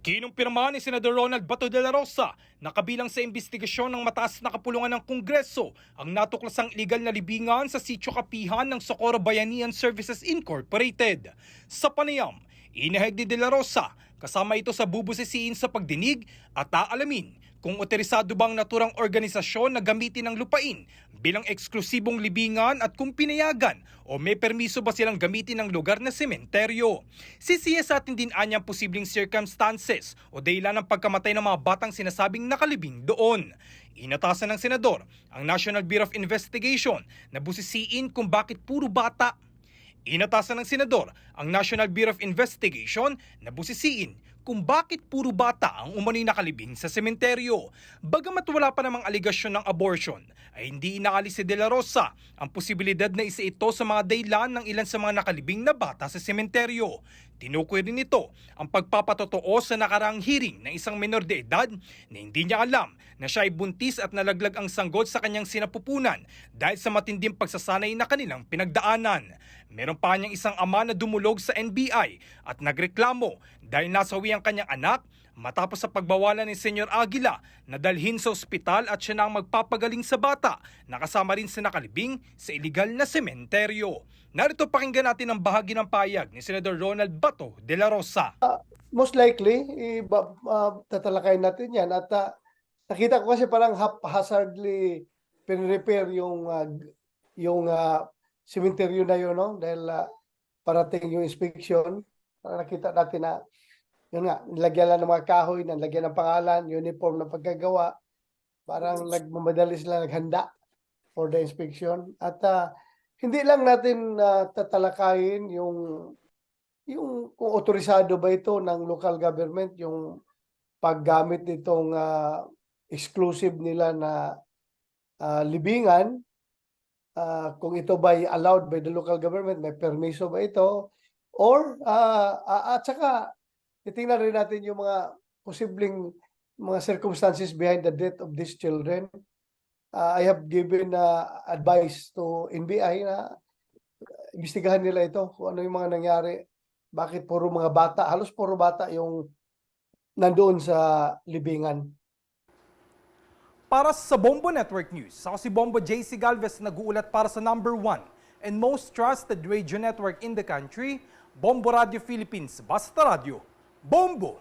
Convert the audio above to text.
Kinumpirma ni Senador Ronald Bato de la Rosa na kabilang sa investigasyon ng mataas na kapulungan ng Kongreso ang natuklasang illegal na libingan sa sitio kapihan ng Socorro Bayanihan Services Incorporated. Sa panayam, inahag ni de la Rosa kasama ito sa bubusisiin sa pagdinig at aalamin kung otorisado bang naturang organisasyon na gamitin ang lupain bilang eksklusibong libingan at kung pinayagan o may permiso ba silang gamitin ang lugar na sementeryo. Sisiya sa atin din anyang posibleng circumstances o dahilan ng pagkamatay ng mga batang sinasabing nakalibing doon. Inatasan ng senador ang National Bureau of Investigation na busisiin kung bakit puro bata Inatasan ng senador ang National Bureau of Investigation na busisiin kung bakit puro bata ang umano'y nakalibing sa sementeryo. Bagamat wala pa namang aligasyon ng abortion, ay hindi inaalis si De La Rosa ang posibilidad na isa ito sa mga daylan ng ilan sa mga nakalibing na bata sa sementeryo. Tinukoy rin ito ang pagpapatotoo sa nakarang hearing ng isang menor de edad na hindi niya alam na siya ay buntis at nalaglag ang sanggol sa kanyang sinapupunan dahil sa matinding pagsasanay na kanilang pinagdaanan. Meron pa niyang isang ama na dumulog sa NBI at nagreklamo dahil nasawi ang kanyang anak matapos sa pagbawalan ni Senyor Aguila na dalhin sa ospital at siya na ang magpapagaling sa bata na kasama rin sa nakalibing sa iligal na sementeryo. Narito pakinggan natin ang bahagi ng payag ni Senador Ronald Bato de la Rosa. most likely, iba, uh, tatalakayin natin yan. At ah, nakita ko kasi parang haphazardly pinrepair yung ah, g- yung uh, cemetery na yun, no? Dahil ah, parating yung inspection. Nakita natin na yun nga, nilagyan lang ng mga kahoy, nilagyan ng pangalan, uniform na pagkagawa. Parang nagmamadali sila naghanda for the inspection. At ah, hindi lang natin ah, tatalakayin yung yung kung otorisado ba ito ng local government yung paggamit nitong ah, exclusive nila na ah, libingan ah, kung ito ba allowed by the local government may permiso ba ito or ah, at saka titingnan rin natin yung mga posibleng mga circumstances behind the death of these children. Ah, I have given ah, advice to NBI na imbestigahan nila ito kung ano yung mga nangyari. Bakit puro mga bata, halos puro bata yung nandoon sa libingan. Para sa Bombo Network News, ako si Bombo JC Galvez nag-uulat para sa number one and most trusted radio network in the country, Bombo Radio Philippines, Basta Radio, Bombo!